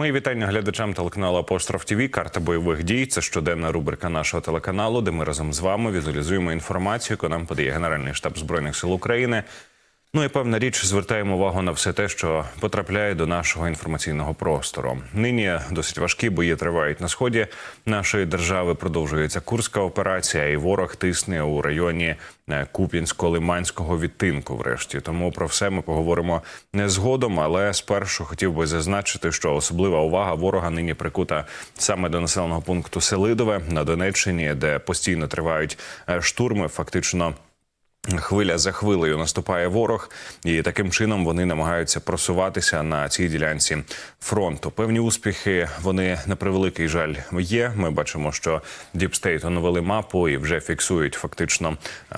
Мої вітання глядачам телеканалу Апостроф ТВ. Карта бойових дій. Це щоденна рубрика нашого телеканалу, де ми разом з вами візуалізуємо інформацію, яку нам подає Генеральний штаб збройних сил України. Ну і певна річ звертаємо увагу на все те, що потрапляє до нашого інформаційного простору. Нині досить важкі бої тривають на сході нашої держави. Продовжується курська операція, і ворог тисне у районі е, Куп'янсько-Лиманського відтинку. Врешті тому про все ми поговоримо не згодом. Але спершу хотів би зазначити, що особлива увага ворога нині прикута саме до населеного пункту Селидове на Донеччині, де постійно тривають е, штурми. Фактично. Хвиля за хвилею наступає ворог, і таким чином вони намагаються просуватися на цій ділянці фронту. Певні успіхи вони на превеликий жаль є. Ми бачимо, що Діпстейт оновили мапу і вже фіксують фактично е,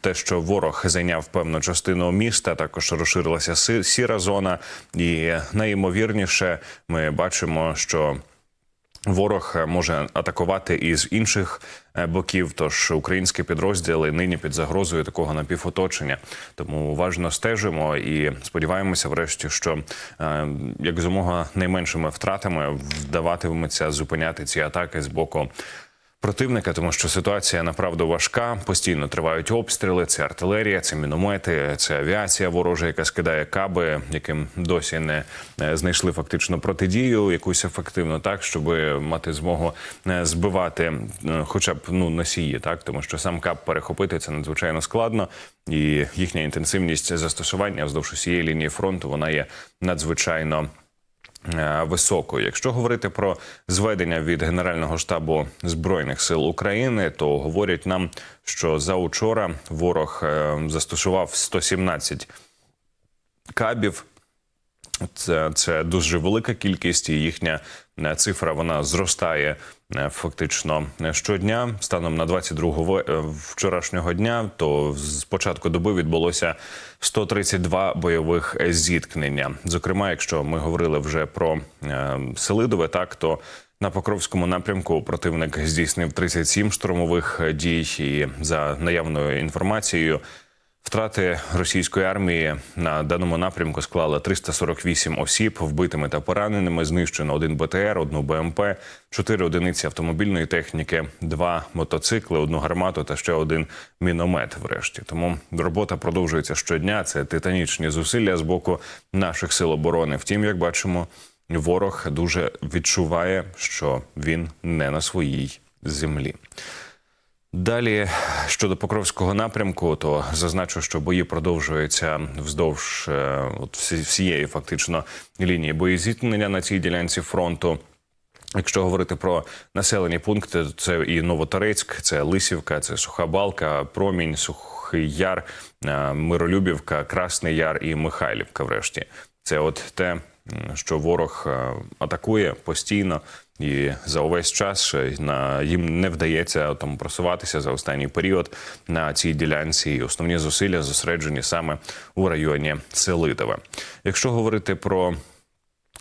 те, що ворог зайняв певну частину міста. Також розширилася сіра зона, і найімовірніше ми бачимо, що. Ворог е, може атакувати із інших е, боків. Тож українські підрозділи нині під загрозою такого напівоточення. Тому уважно стежимо і сподіваємося, врешті, що е, як зумога найменшими втратами вдаватиметься зупиняти ці атаки з боку. Противника, тому що ситуація направду важка. Постійно тривають обстріли. Це артилерія, це міномети, це авіація ворожа, яка скидає каби, яким досі не е, знайшли фактично протидію, якусь ефективну, так щоб мати змогу е, збивати, е, хоча б ну носії, так тому що сам кап перехопити це надзвичайно складно, і їхня інтенсивність застосування вздовж усієї лінії фронту вона є надзвичайно. Е, високою. Якщо говорити про зведення від Генерального штабу збройних сил України, то говорять нам, що за учора ворог е, застосував 117 кабів. Це, це дуже велика кількість, і їхня е, цифра вона зростає е, фактично е, щодня. Станом на 22 ве- е, вчорашнього дня, то з початку доби відбулося 132 бойових зіткнення. Зокрема, якщо ми говорили вже про Селидове, так то на Покровському напрямку противник здійснив 37 штурмових дій, і за наявною інформацією. Втрати російської армії на даному напрямку склали 348 осіб вбитими та пораненими. Знищено один БТР, одну БМП, чотири одиниці автомобільної техніки, два мотоцикли, одну гармату та ще один міномет. Врешті тому робота продовжується щодня. Це титанічні зусилля з боку наших сил оборони. Втім, як бачимо, ворог дуже відчуває, що він не на своїй землі. Далі щодо Покровського напрямку, то зазначу, що бої продовжуються вздовж е, от всієї фактично лінії боєзіткнення на цій ділянці фронту. Якщо говорити про населені пункти, то це і Новоторецьк, це Лисівка, це Суха Балка, Промінь, Сухий Яр, е, Миролюбівка, Красний Яр і Михайлівка. Врешті це от те, що ворог е, атакує постійно. І за увесь час на їм не вдається там просуватися за останній період на цій ділянці. І основні зусилля зосереджені саме у районі Селитове. Якщо говорити про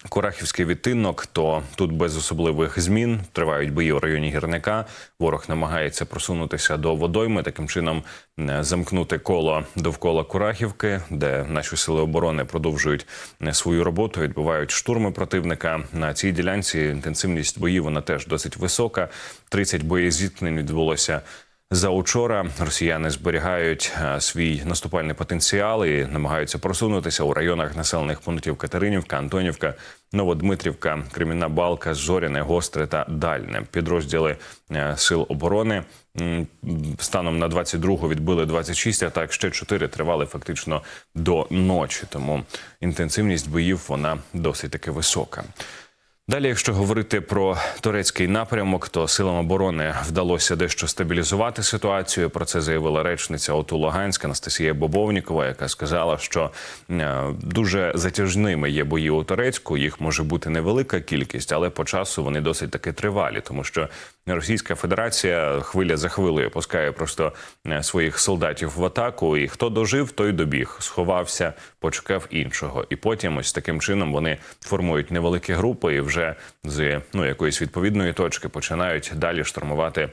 Курахівський відтинок, то тут без особливих змін тривають бої у районі гірника. Ворог намагається просунутися до водойми, таким чином е, замкнути коло довкола Курахівки, де наші сили оборони продовжують е, свою роботу, відбувають штурми противника. На цій ділянці інтенсивність боїв вона теж досить висока. 30 боєзіткнень відбулося. За учора росіяни зберігають е, свій наступальний потенціал і намагаються просунутися у районах населених пунктів Катеринівка, Антонівка, Новодмитрівка, Кремінна Балка, Зоряне, Гостре та Дальне. Підрозділи е, сил оборони станом на 22-го відбили 26 атак. Ще 4 тривали фактично до ночі. Тому інтенсивність боїв вона досить таки висока. Далі, якщо говорити про турецький напрямок, то силам оборони вдалося дещо стабілізувати ситуацію. Про це заявила речниця ОТУ Луганська Анастасія Бобовнікова, яка сказала, що е, дуже затяжними є бої у Турецьку. Їх може бути невелика кількість, але по часу вони досить таки тривалі, тому що Російська Федерація хвиля за хвилею пускає просто е, своїх солдатів в атаку. І хто дожив, той добіг, сховався, почекав іншого. І потім ось таким чином вони формують невеликі групи і вже з ну якоїсь відповідної точки починають далі штурмувати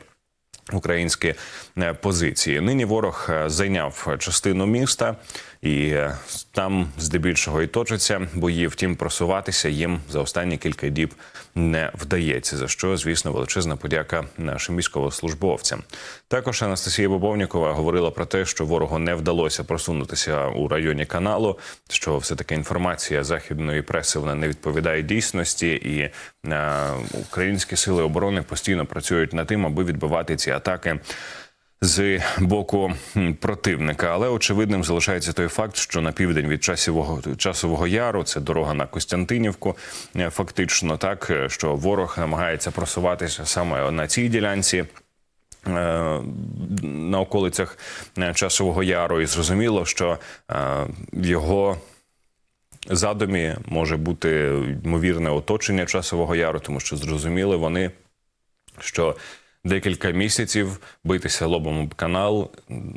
українські е, позиції. Нині ворог е, зайняв частину міста, і е, там здебільшого і точаться бої. Втім, просуватися їм за останні кілька діб не вдається. За що, звісно, величезна подяка нашим військовослужбовцям. Також Анастасія Бобовнікова говорила про те, що ворогу не вдалося просунутися у районі каналу. Що все таки інформація західної преси вона не відповідає дійсності, і е, українські сили оборони постійно працюють над тим, аби відбивати ці атаки. З боку противника, але очевидним залишається той факт, що на південь від часового часового яру це дорога на Костянтинівку. е, Фактично, так е, що ворог намагається просуватися саме на цій ділянці. е, На околицях часового яру, і зрозуміло, що його задумі може бути ймовірне оточення часового яру, тому що зрозуміли вони, що декілька місяців битися лобом об канал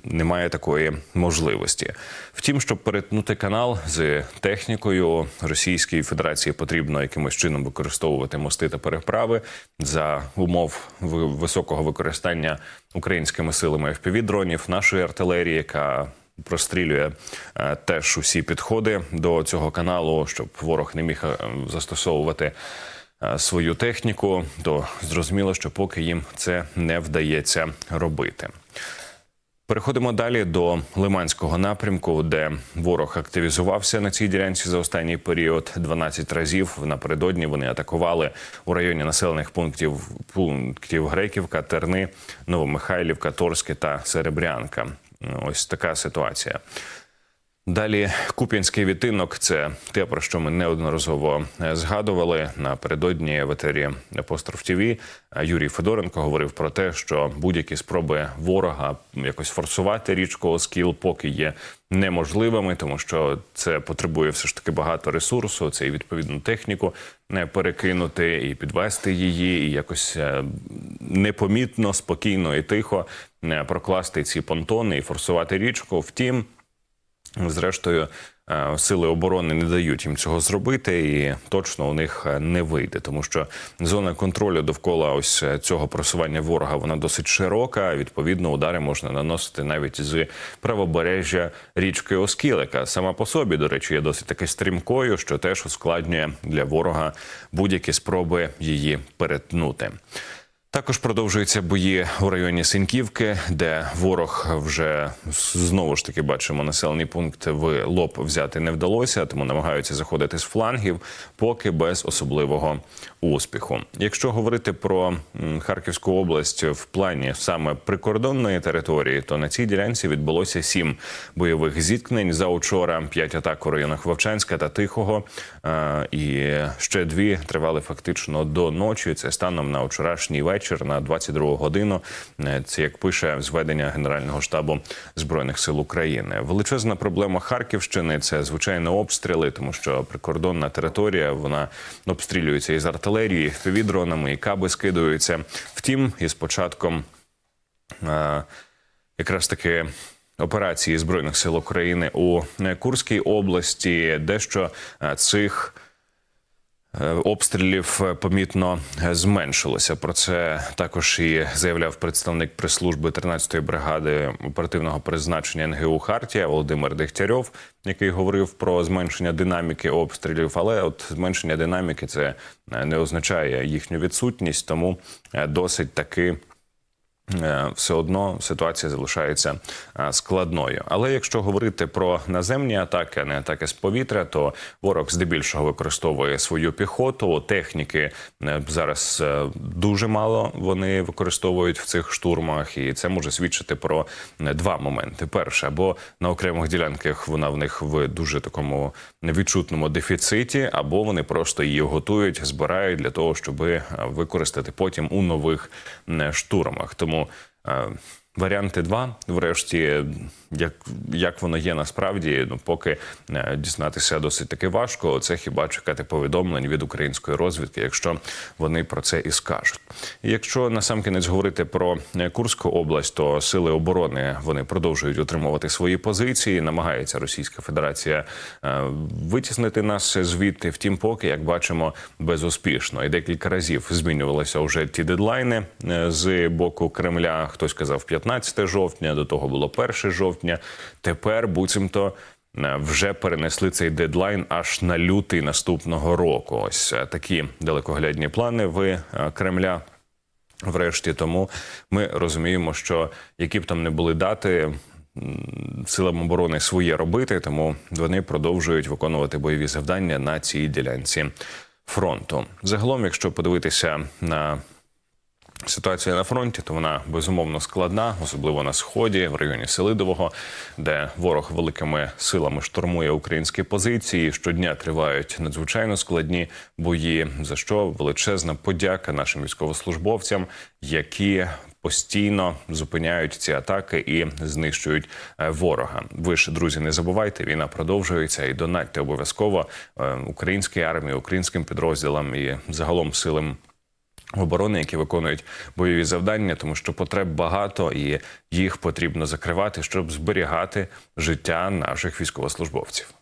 немає такої можливості. Втім, щоб перетнути канал з технікою Російській Федерації потрібно якимось чином використовувати мости та переправи за умов високого використання українськими силами FPV-дронів, нашої артилерії, яка прострілює е, теж усі підходи до цього каналу, щоб ворог не міг е, застосовувати свою техніку, то зрозуміло, що поки їм це не вдається робити. Переходимо далі до Лиманського напрямку, де ворог активізувався на цій ділянці за останній період. 12 разів напередодні вони атакували у районі населених пунктів пунктів Греківка, Терни, Новомихайлівка, Торське та Серебрянка. Ось така ситуація. Далі Куп'янський відтинок це те, про що ми неодноразово е, згадували напередодні в етері Апостроф ТВ. Юрій Федоренко говорив про те, що будь-які спроби ворога якось форсувати річку Оскіл поки є неможливими, тому що це потребує все ж таки багато ресурсу. Це і відповідну техніку е, перекинути і підвести її, і якось е, непомітно, спокійно і тихо е, прокласти ці понтони і форсувати річку. Втім. Зрештою, е, сили оборони не дають їм цього зробити, і точно у них е, не вийде, тому що зона контролю довкола ось е, цього просування ворога вона досить широка. Відповідно, удари можна наносити навіть з правобережжя річки Оскіл, яка сама по собі, до речі, є досить таки стрімкою, що теж ускладнює для ворога будь-які спроби її перетнути. Також продовжуються бої у районі Синьківки, де ворог вже знову ж таки бачимо населений пункт в лоб взяти не вдалося, тому намагаються заходити з флангів, поки без особливого успіху. Якщо говорити про Харківську область в плані саме прикордонної території, то на цій ділянці відбулося сім бойових зіткнень за учора, п'ять атак у районах Вовчанська та Тихого, е, і ще дві тривали фактично до ночі. Це станом на вчорашній вечір на 22 годину. Е, Це як пише зведення Генерального штабу збройних сил України. Величезна проблема Харківщини це звичайно обстріли, тому що прикордонна територія вона обстрілюється із артилерії, півдронами, і каби скидуються. Втім, із початком е, якраз таки. Операції збройних сил України у е, Курській області, дещо е, цих обстрілів е, помітно е, зменшилося. Про це також і заявляв представник прес-служби 13-ї бригади оперативного призначення НГУ Хартія Володимир Дегтярьов, який говорив про зменшення динаміки обстрілів. Але от зменшення динаміки це е, не означає їхню відсутність, тому е, досить таки. Е, все одно ситуація залишається е, складною. Але якщо говорити про наземні атаки, а не атаки з повітря, то ворог здебільшого використовує свою піхоту. Техніки е, зараз дуже мало вони використовують в цих штурмах, і це може свідчити про два моменти: перше, або на окремих ділянках вона в них в дуже такому невідчутному дефіциті, або вони просто її готують, збирають для того, щоб використати потім у нових штурмах. Тому е, Варіанти два, врешті, як, як воно є насправді, ну поки е, дізнатися досить таки важко. Це хіба чекати повідомлень від української розвідки, якщо вони про це і скажуть. І якщо насамкінець говорити про е, Курську область, то сили оборони вони продовжують утримувати свої позиції. Намагається Російська Федерація е, витіснити нас звідти. Втім, поки як бачимо, безуспішно. І декілька разів змінювалися вже ті дедлайни з боку Кремля. Хтось казав 15 жовтня, до того було 1 жовтня. Тепер буцімто. е, Вже перенесли цей дедлайн аж на лютий наступного року. Ось е, такі далекоглядні плани в е, Кремля. Врешті, тому ми розуміємо, що які б там не були дати. Силам оборони своє робити, тому вони продовжують виконувати бойові завдання на цій ділянці фронту. Загалом, якщо подивитися на Ситуація на фронті, то вона безумовно складна, особливо на сході, в районі Селидового, де ворог великими силами штурмує українські позиції. Щодня тривають надзвичайно складні бої. За що величезна подяка нашим військовослужбовцям, які постійно зупиняють ці атаки і знищують е, ворога. Ви ж друзі, не забувайте, війна продовжується і донатьте обов'язково е, українській армії, українським підрозділам і загалом силам оборони, які виконують бойові завдання, тому що потреб багато і їх потрібно закривати, щоб зберігати життя наших військовослужбовців.